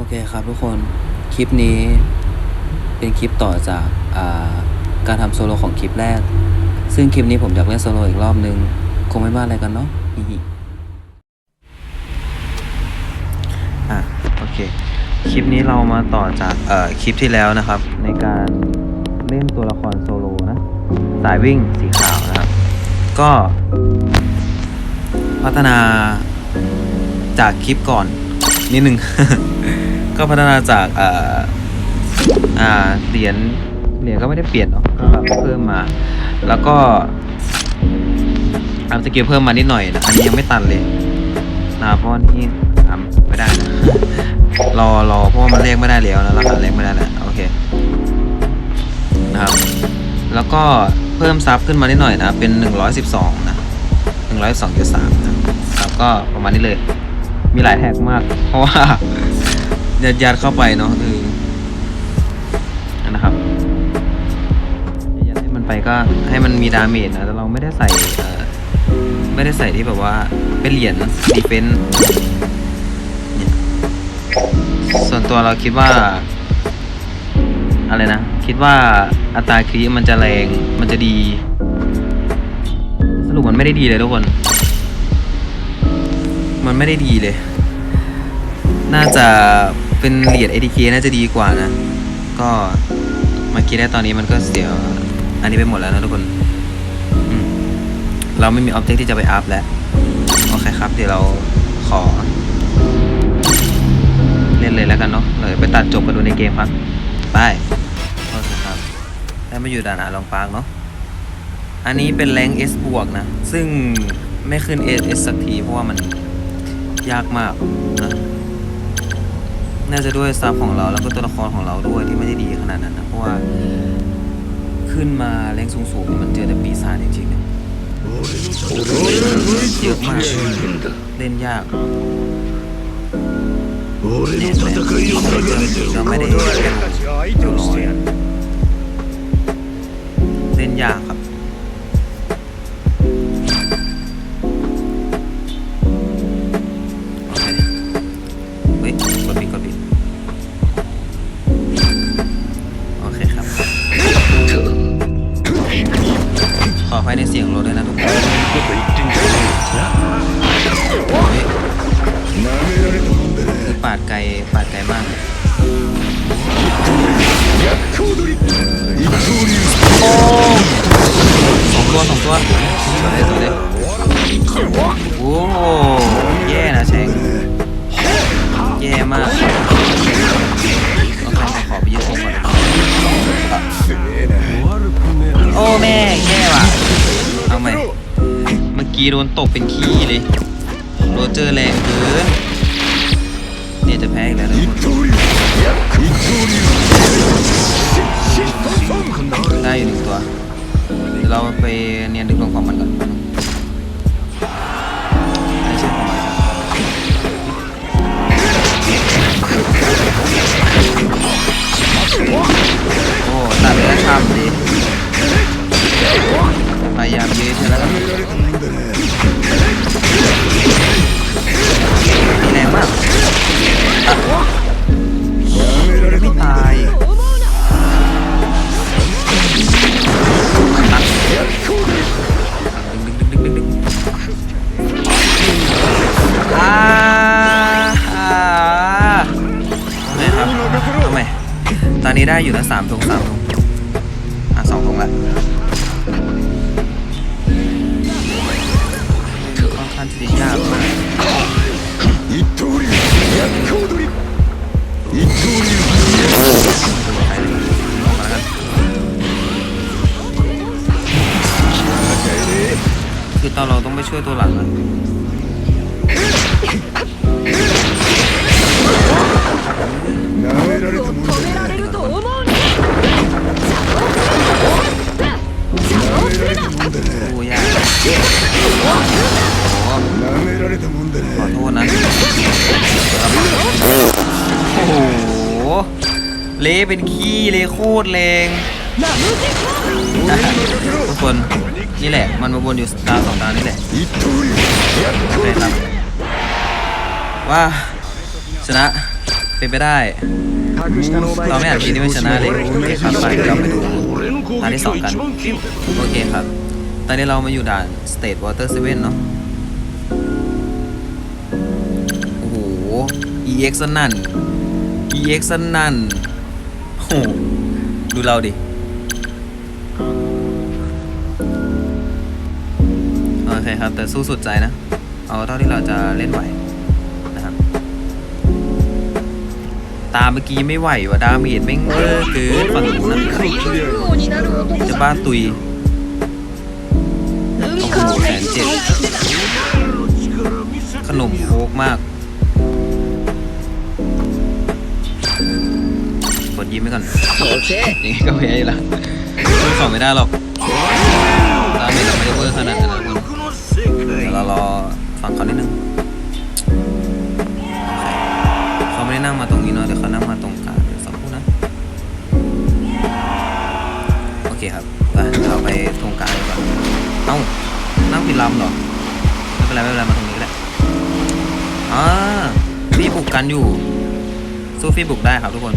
โอเคครับทุกคน คลิปนี้เป็นคลิปต่อจากาการทำโซโลของคลิปแรก ซึ่งคลิปนี้ผมอยากเล่นโซโลอีกรอบนึง คงไม่บ้าอะไรกันเนาะฮิฮิอะโอเค คลิปนี้เรามาต่อจากเอ่อคลิปที่แล้วนะครับ ในการเล่นตัวละครโซโลนะสายวิ่งสีขาวนะครับ ก็พัฒนาจากคลิปก่อนนิดนึง ก็พัฒนาจากเอ่ออ่าเหรียญเหรียญก็ไม่ได้เปลี่ยนเนาะก็แบบเพิ่มมา แล้วก็อัพสกิลเพิ่มมานิดหน่อยนะอันนี้ยังไม่ตันเลยนะเพราะนี่ทำไม่ได้นะรอรอเพราะว่ามันเลขไม่ได้แล้วนะราคาเลขไม่ได้แล้วโอเคนะครับ แล้วก็เพิ่มซับขึ้นมานิดหน่อยนะเป็น 112 นะ 112.3 นะครับก็ประมาณนี้เลย มีหลายแท็กมาก เพราะว่า ยัดยัดเข้าไปเนาะเออนะครับยัดให้มันไปก็ให้มันมีดาเมจนะแต่เราไม่ได้ใส่ไม่ได้ใส่ที่แบบว่าเป็นเหรียญดีเฟนต์ส่วนตัวเราคิดว่า อะไรนะ คิดว่าอัตราครีมันจะแรงมันจะดี สรุปมันไม่ได้ดีเลยทุกคน มันไม่ได้ดีเลย น่าจะ เป็นเหรียญ ATK น่าจะดีกว่านะ ก็มาคิดได้ตอนนี้มันก็เสียอันนี้ไปหมดแล้วนะทุกคน เราไม่มีออบเจกที่จะไปอัพแล้ว โอเคครับ เดี๋ยวเราขอ เล่นเลยแล้วกันเนาะเลยไปตัดจบกันดูในเกมครับไปโอเคครับได้มาอยู่ด่านอาลองปางเนาะอันนี้เป็นแรง S บวกนะ ซึ่งไม่ขึ้น S S สักทีเพราะว่ามันยากมากนะ น่าจะด้วยซับของเราแล้วก็ตัวละครของเราด้วยที่ไม่ได้ดีขนาดนั้นนะเพราะว่าขึ้นมาแรงสูงๆมันเจอแต่ปีศาจจริงๆเนี่ยเยอะมากเล่นยากเนี่ยแต่เราไม่ได้เล่นยากครับ กี้โดนตกเป็นขี้เลยโรเจอร์แรงเกินเนี่ยจะแพ้อีกแล้วนะคนได้อยู่หนึ่งตัวเวเราไปเนียนดึงลงของมันก่อน ได้อยู่นะสามทงสามทงอ่ะสองทงละค่อนข้างที่จะยากมาก 一刀流逆行取り一刀流 ตัวใครเลยลงมาแล้วกันคือตอนเราต้องไปช่วยตัวหลังอะ 舐められたもんで เละเป็นขี้เลยโคตรเลงทุกคนนี่แหละ มันมาบนอยู่ตาสองตานี่แหละใช่ครับว่าชนะเป็นไปได้เราไม่อาจคิดว่ชนะเลยโอเคครับไปเราไปดูตาที่สองกันโอเคครับ ตอนนี้เรามาอยู่ด่านสเตทวอเตอร์เซเว่นเนาะโอ้โห EX นั่น EX นั่น ดูเราดิโอเคครับ แต่สู้สุดใจนะ เอาเท่าที่เราจะเล่นไหวนะครับ ตาเมื่อกี้ไม่ไหววะดาเมจแม่เบอร์คือฝั่งนั้นนะจะบ้าตุยโอ้โหแสนเจ็ดขนมโคกมาก กดยิ้มไว้ก่อนโอเคอย่างงี้ก็เพ้อยู่แล้วสู้สองไม่ได้หรอกเราไม่ต้ไม่ได้เวอร์ขนาดนั้นนะคุเวเรารอฟังเขานิดนึงเขาไม่ได้นั่งมาตรงนี้เนาะเดี๋ยวเขานั่งมาตรงกลางเดี๋ยวสองคู่นะโอเคครับไปเราไปตรงกลางดีกว่าเอ้านั่งผิดลำหรอไม่เป็นไรไม่เป็นไรมาตรงนี้ก็ได้อ๋อพี่ปลุกกันอยู่สู้ฟี่บุกได้ครับทุกคน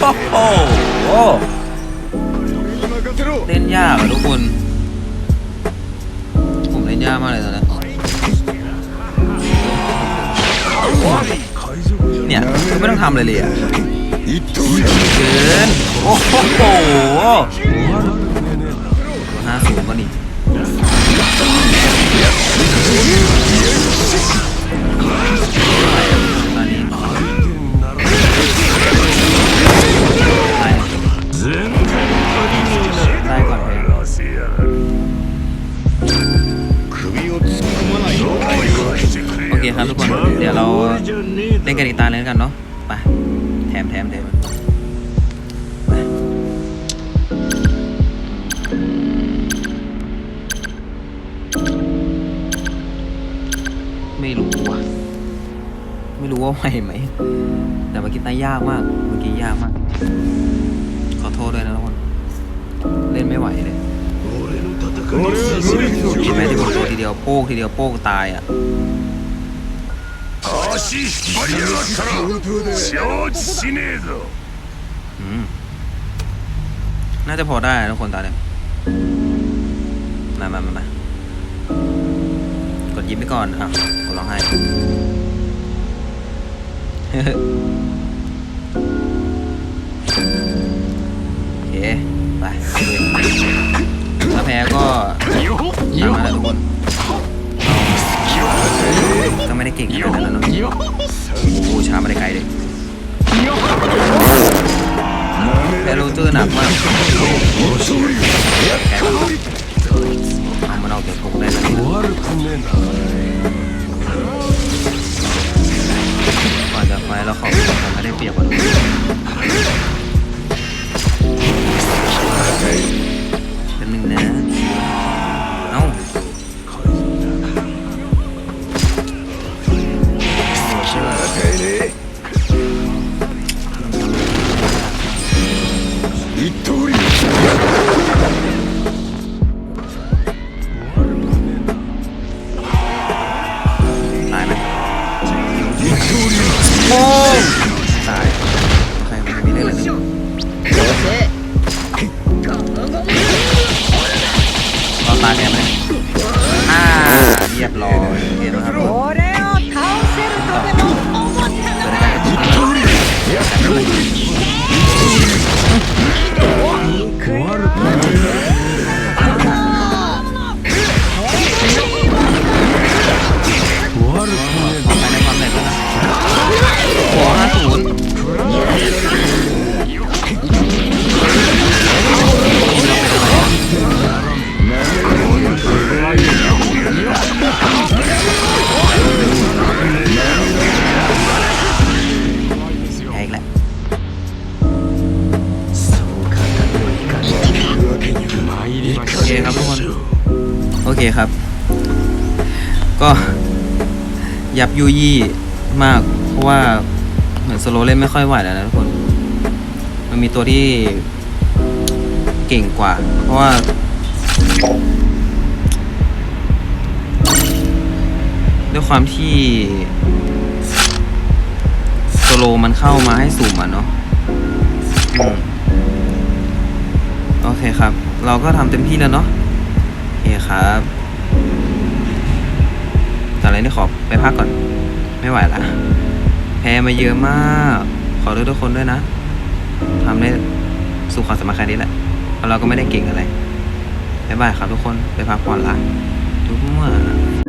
โอ้โหเล่นยากอะทุกคน ผมเล่นยากมากเลยตอนนี้เนี่ยไม่ต้องทำเลยเลยอะเกินโอ้โหห้าสูงก็นี่ ว่าไหวไหม แต่เมื่อกี้ตายยากมาก เมื่อกี้ยากมาก ขอโทษด้วยนะทุกคน เล่นไม่ไหวเลย 俺は無理 เห็นไหมที่ผมโดนทีเดียวโป้งทีเดียวโป้งตายอ่ะ 足引っ張りやがったら承知しねえぞ อืม น่าจะพอได้นะทุกคนตาเนี่ยมามามามากดยิ้มไปก่อนอ่ะกดร้องไห้ โอเคไปถ้าแพ้ก็ตามมาแล้วทุกคนก็ไม่ได้เก่งขนาดนั้นแล้วเนอะโอ้ช้ามาได้ไกลเลยแพ้โรเจอร์หนักมากแกก็เอามันออกจากกรงได้แล้ว นี่ก่อนจะไฟแล้วขอบคุณผมไม่ได้เปรียบกว่าทุกคนเป็นหนึ่งนะ รอตายแทนไหมอ่าเรียบร้อยเห็นไหมครับผม これを倒せる ครับ ก็ยับยุยี่มาก เพราะว่าเหมือนสโลเล่นไม่ค่อยไหวแล้วนะทุกคน มันมีตัวที่เก่งกว่า เพราะว่า ด้วยความที่โซโลมันเข้ามาให้สุ่มอะเนาะโอเคครับ เราก็ทำเต็มที่แล้วเนาะโอเคครับ แต่อะไรนี่ขอไปพักก่อน ไม่ไหวละแพ้มาเยอะมาก ขอโทษทุกคนด้วยนะทำได้สู่ความสำคัญนี้แหละเพราะเราก็ไม่ได้เก่งอะไรบ๊ายบายครับทุกคนไปพักผ่อนละทุกเมื่อ